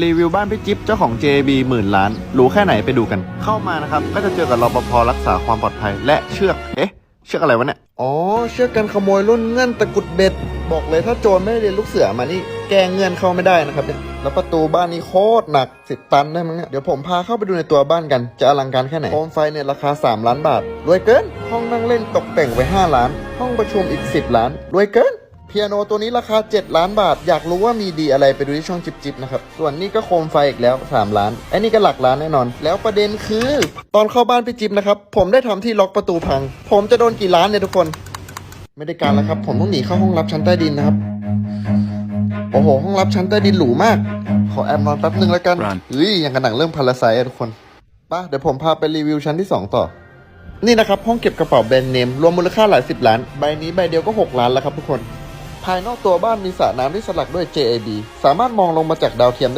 รีวิวบ้านพี่จิ๊บเจ้าของ JB หมื่นล้านรู้แค่ไหนไปดูกัน เข้ามานะครับ ก็จะเจอกับรปภรักษาความปลอดภัย และเชือก เอ๊ะ เชือกอะไรวะเนี่ย อ๋อ เชือกกันขโมยรุ่นเงื่อนตะกุดเบ็ด บอกเลยถ้าโจรไม่ได้เรียนลูกเสือมานี่ แก้เงื่อนเข้าไม่ได้นะครับเนี่ย แล้วประตูบ้านนี้โคตรหนักสิบตันได้มั้งเนี่ย เดี๋ยวผมพาเข้าไปดูในตัวบ้านกัน จะอลังการแค่ไหน โคมไฟเนี่ยราคา 3 ล้านบาท รวยเกิน ห้องนั่งเล่นตกแต่งไป5ล้าน ห้องประชุมอีก 10 ล้าน รวยเกิน เปียโนตัวนี้ราคา 7 ล้านบาท อยากรู้ว่ามีดีอะไรไปดูที่ช่องจิบจิบนะครับ ส่วนนี้ก็โคมไฟอีกแล้ว 3 ล้านไอ้นี่ก็หลักล้านแน่นอน แล้วประเด็นคือ ตอนเข้าบ้านพี่จิบนะครับ ผมได้ทำที่ล็อกประตูพัง ผมจะโดนกี่ล้านเนี่ยทุกคน ไม่ได้การแล้วครับ ผมต้องหนีเข้าห้องรับชั้นใต้ดินนะครับ โอ้โห ห้องรับชั้นใต้ดินหรูมาก ขอแอบนอนแป๊บนึงแล้วกัน Run เฮ้ยอย่างกับหนังเรื่องพาราไซอะทุกคนป่ะเดี๋ยวผมพาไปรีวิวชั้นที่ 2 ต่อนี่นะครับห้องเก็บกระเป๋าแบรนด์เนมรวมมูลค่าหลายสิบล้าน ใบนี้ใบเดียวก็ 6 ล้านแล้วครับทุกคน ภายนอกตัวบ้านมีสระน้ำที่สลักด้วย JAB สามารถมองลงมาจากดาวเทียมได้